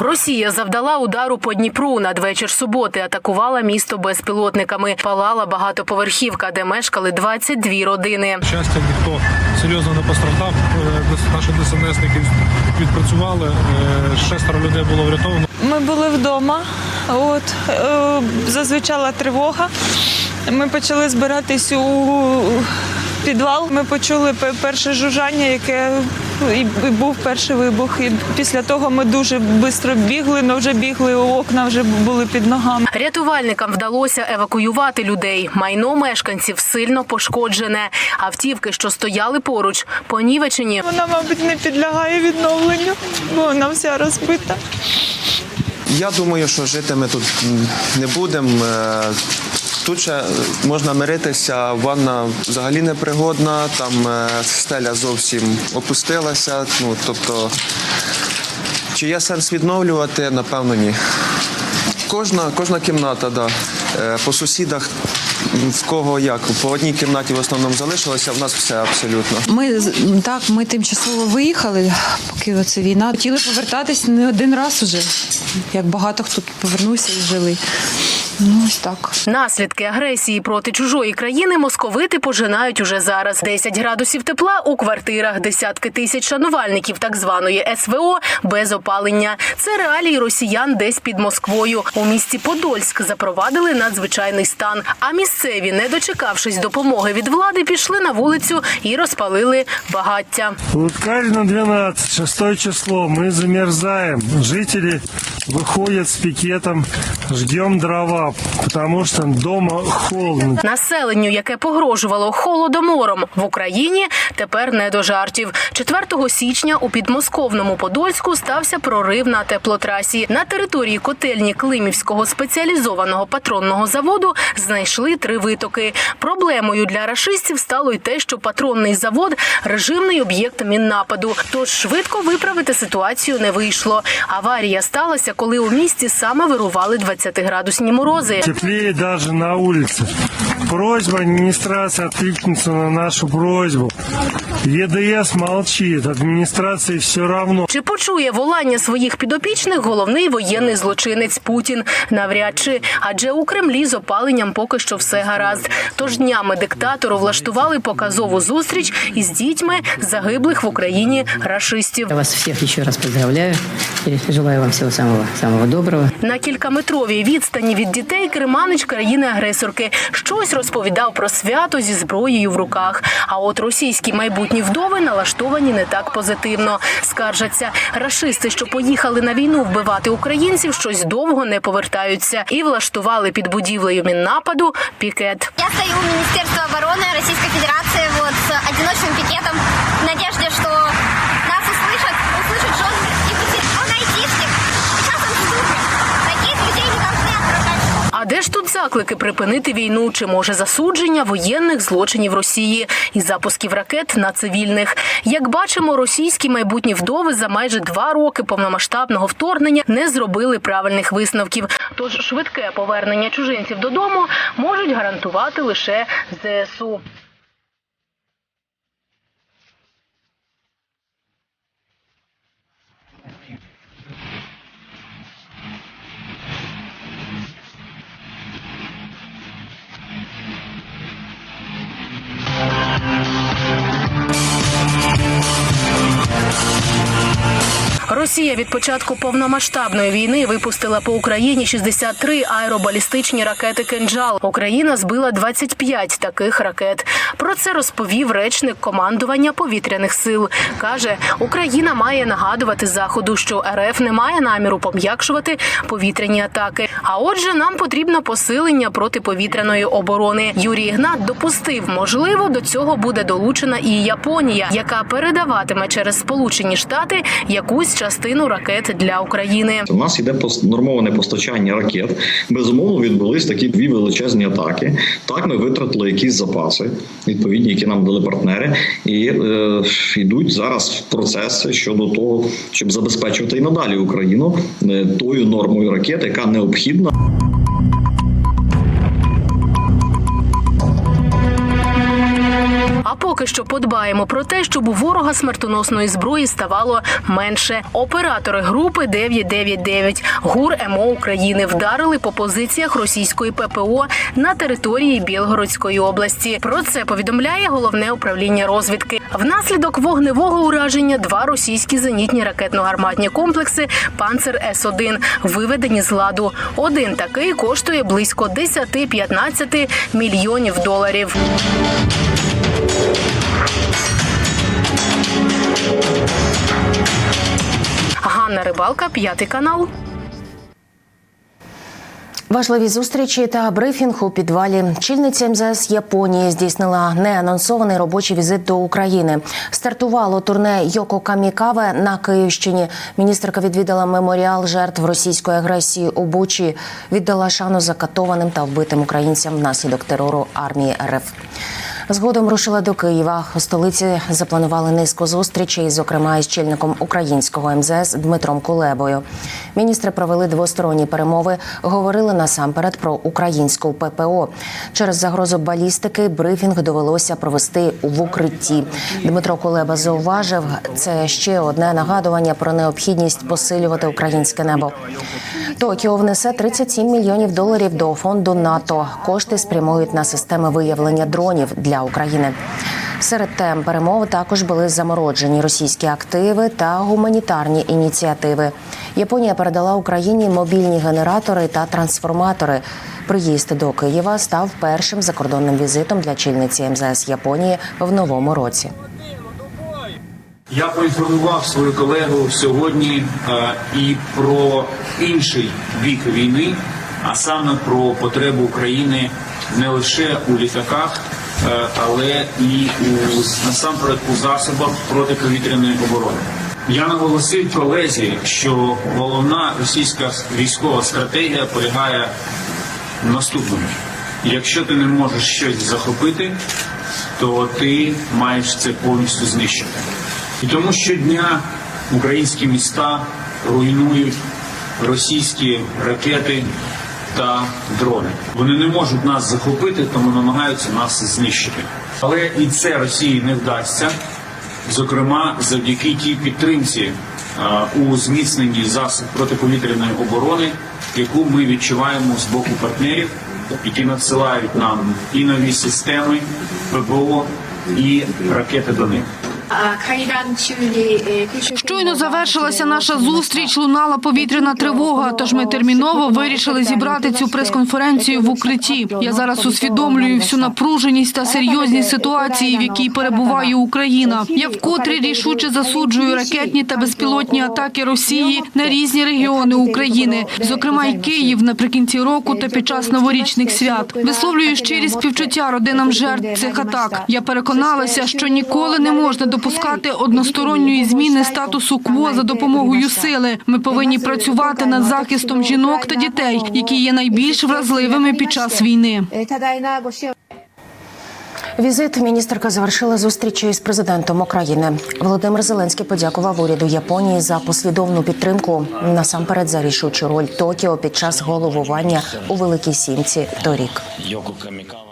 Росія завдала удару по Дніпру надвечір суботи. Атакувала місто безпілотниками. Палала багатоповерхівка, де мешкали 22 родини. щастя, ніхто серйозно не постраждав. Е, Наші ДСНСники відпрацювали. е, Шестеро людей було врятовано. Ми були вдома. От е, зазвичала тривога. Ми почали збиратись у підвал. Ми почули перше жужжання, яке і і був перший вибух. І після того ми дуже швидко бігли, але вже бігли окна, вже були під ногами. Рятувальникам вдалося евакуювати людей. Майно мешканців сильно пошкоджене. Автівки, що стояли поруч, понівечені. Вона, мабуть, не підлягає відновленню, бо вона вся розбита. Я думаю, що жити ми тут не будемо. Е, Тут ще можна миритися, ванна взагалі непригодна, там е, стеля зовсім опустилася. Ну, тобто, чи є сенс відновлювати? Напевно, ні. Кожна, кожна кімната, да. Е, По сусідах, в кого як, по одній кімнаті в основному залишилося, в нас все абсолютно. Ми так, ми тимчасово виїхали, поки оце війна. Хотіли повертатись не один раз уже. Як багато хто повернувся і жили. Ну ось так. Наслідки агресії проти чужої країни московити пожинають уже зараз. 10 градусів тепла у квартирах, десятки тисяч шанувальників так званої СВО без опалення. Це реалії росіян десь під Москвою. У місті Подольськ запровадили надзвичайний стан. А місцеві, не дочекавшись допомоги від влади, пішли на вулицю і розпалили багаття. Луткарина 12, 6 число. Мы замерзаем. Жители выходят с пикетом. Ждем дрова, потому что дома холодно. Населенню, яке погрожувало холодомором в Україні, тепер не до жартів. 4 січня у підмосковному Подольську стався прорив на теплотрасі. На території котельні Климівського спеціалізованого патронного заводу знайшли три витоки. Проблемою для рашистів стало й те, що патронний завод режимний об'єкт міннападу. Тож швидко виправити ситуацію не вийшло. Аварія сталася, коли у місті саме вирували 20-градусні морози. Теплее даже на улице. Просьба администрации откликнуться на нашу просьбу. ЕДС молчит, администрации все равно. Чи почує волання своїх підопічних головний воєнний злочинець Путін? Навряд чи, адже у Кремлі з опаленням поки що все гаразд. Тож днями диктатору влаштували показову зустріч із дітьми загиблих в Україні рашистів. Я вас всех еще раз поздравляю и желаю вам всего самого, самого доброго. На кількаметровій відстані від дітей керманич країни-агресорки щось розповідав про свято зі зброєю в руках. А от російські майбутні вдови налаштовані не так позитивно. Скаржаться рашисти, що поїхали на війну вбивати українців, щось довго не повертаються і влаштували під будівлею міннападу пікет. Я стою у міністерства оборони Російської Федерації. вот з одиночним пікетом в надіжді, что заклики припинити війну? Чи може засудження воєнних злочинів Росії і запусків ракет на цивільних? Як бачимо, російські майбутні вдови за майже два роки повномасштабного вторгнення не зробили правильних висновків. Тож швидке повернення чужинців додому можуть гарантувати лише ЗСУ. Росія від початку повномасштабної війни випустила по Україні 63 аеробалістичні ракети «Кинджал». Україна збила 25 таких ракет. Про це розповів речник командування повітряних сил. каже, Україна має нагадувати заходу, що РФ не має наміру пом'якшувати повітряні атаки. А отже, нам потрібно посилення протиповітряної оборони. Юрій Ігнат допустив, можливо, до цього буде долучена і Японія, яка передаватиме через Сполучені Штати якусь частину ракет для України. У нас іде нормоване постачання ракет. Безумовно, відбулись такі дві величезні атаки. Так, ми витратили якісь запаси, відповідні, які нам дали партнери, і е, йдуть зараз процеси щодо того, щоб забезпечувати і надалі Україну е, тою нормою ракет, яка необхідна. А поки що подбаємо про те, щоб у ворога смертоносної зброї ставало менше. Оператори групи 999 ГУР МО України вдарили по позиціях російської ППО на території Білгородської області. Про це повідомляє головне управління розвідки. Внаслідок вогневого ураження два російські зенітні ракетно-гарматні комплекси Панцер С 1 виведені з ладу. Один такий коштує близько 10-15 мільйонів доларів. Рибалка, п'ятий канал. Важливі зустрічі та брифінг у підвалі. Чільниця МЗС Японії здійснила неанонсований робочий візит до України. Стартувало турне Йоко Камікаве на Київщині. Міністерка відвідала меморіал жертв російської агресії у Бучі. Віддала шану закатованим та вбитим українцям внаслідок терору армії РФ. Згодом рушила до Києва. У столиці запланували низку зустрічей, зокрема із чільником українського МЗС Дмитром Кулебою. Міністри провели двосторонні перемови, говорили насамперед про українську ППО. Через загрозу балістики брифінг довелося провести в укритті. Дмитро Кулеба зауважив, це ще одне нагадування про необхідність посилювати українське небо. Токіо внесе 37 мільйонів доларів до фонду НАТО. Кошти спрямують на системи виявлення дронів для України. Серед тем перемови також були замороджені російські активи та гуманітарні ініціативи. Японія передала Україні мобільні генератори та трансформатори. Приїзд до Києва став першим закордонним візитом для чільниці МЗС Японії в новому році. Я поінформував свою колегу сьогодні е, і про інший бік війни, а саме про потребу України не лише у літаках, але і у насамперед у засобах протиповітряної оборони. Я наголосив колезі, що головна російська військова стратегія полягає в наступному: якщо ти не можеш щось захопити, то ти маєш це повністю знищити. І тому щодня українські міста руйнують російські ракети та дрони. Вони не можуть нас захопити, тому намагаються нас знищити. Але і це Росії не вдасться, зокрема завдяки тій підтримці у зміцненні засоб протиповітряної оборони, яку ми відчуваємо з боку партнерів, які надсилають нам і нові системи ППО, і ракети до них. Щойно завершилася наша зустріч. Лунала повітряна тривога. Тож ми терміново вирішили зібрати цю прес-конференцію в укритті. Я зараз усвідомлюю всю напруженість та серйозність ситуації, в якій перебуває Україна. Я вкотре рішуче засуджую ракетні та безпілотні атаки Росії на різні регіони України, зокрема й Київ наприкінці року та під час новорічних свят. Висловлюю щирі співчуття родинам жертв цих атак. Я переконалася, що ніколи не можна допускати односторонньої зміни статусу КВО за допомогою сили. Ми повинні працювати над захистом жінок та дітей, які є найбільш вразливими під час війни. Візит міністерка завершила зустрічі з президентом України. Володимир Зеленський подякував уряду Японії за послідовну підтримку насамперед за рішучу роль Токіо під час головування у Великій Сімці торік. Йоко Камікава.